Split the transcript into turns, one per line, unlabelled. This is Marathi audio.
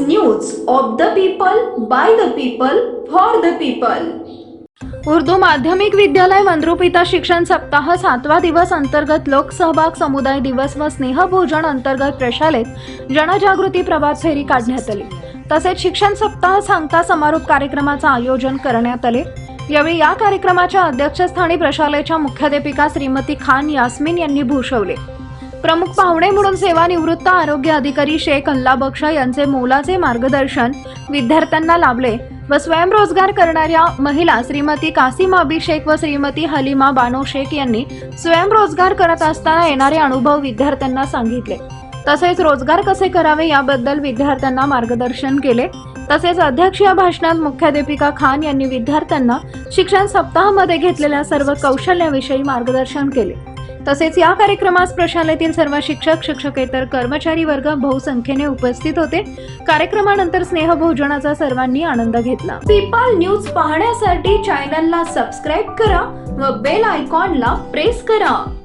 News of the people by the people for the people
Urdu माध्यमिक विद्यालय वंद्रुपिता शिक्षण सप्ताह सातवा दिवस अंतर्गत लोकसहभाग समुदाय दिवस व स्नेहभोजन अंतर्गत प्रशालेत जनजागृती प्रभात फेरी काढण्यात आली. तसेच शिक्षण सप्ताह सांगता समारोप कार्यक्रमाचं आयोजन करण्यात आले. यावेळी या कार्यक्रमाच्या अध्यक्षस्थानी प्रशालेच्या मुख्याध्यापिका श्रीमती खान यास्मिन यांनी भूषवले. प्रमुख पाहुणे म्हणून सेवानिवृत्त आरोग्य अधिकारी शेख अल्ला बक्ष यांचे मोलाचे मार्गदर्शन विद्यार्थ्यांना लाभले व स्वयंरोजगार करणाऱ्या महिला श्रीमती कासिम अबी शेख व श्रीमती हलिमा बानो शेख यांनी स्वयंरोजगार करत असताना येणारे अनुभव विद्यार्थ्यांना सांगितले. तसेच रोजगार कसे करावे याबद्दल विद्यार्थ्यांना मार्गदर्शन केले. तसेच अध्यक्षीय भाषणात मुख्याध्यापिका खान यांनी विद्यार्थ्यांना शिक्षण सप्ताहामध्ये घेतलेल्या सर्व कौशल्याविषयी मार्गदर्शन केले. तसेच या कार्यक्रमास प्रशालेतील सर्व शिक्षक शिक्षकेतर कर्मचारी वर्ग बहुसंख्येने उपस्थित होते. कार्यक्रमानंतर स्नेहभोजनाचा सर्वांनी आनंद घेतला.
पीपल न्यूज पाहण्यासाठी चॅनलला सबस्क्राईब करा व बेल आयकॉनला प्रेस करा.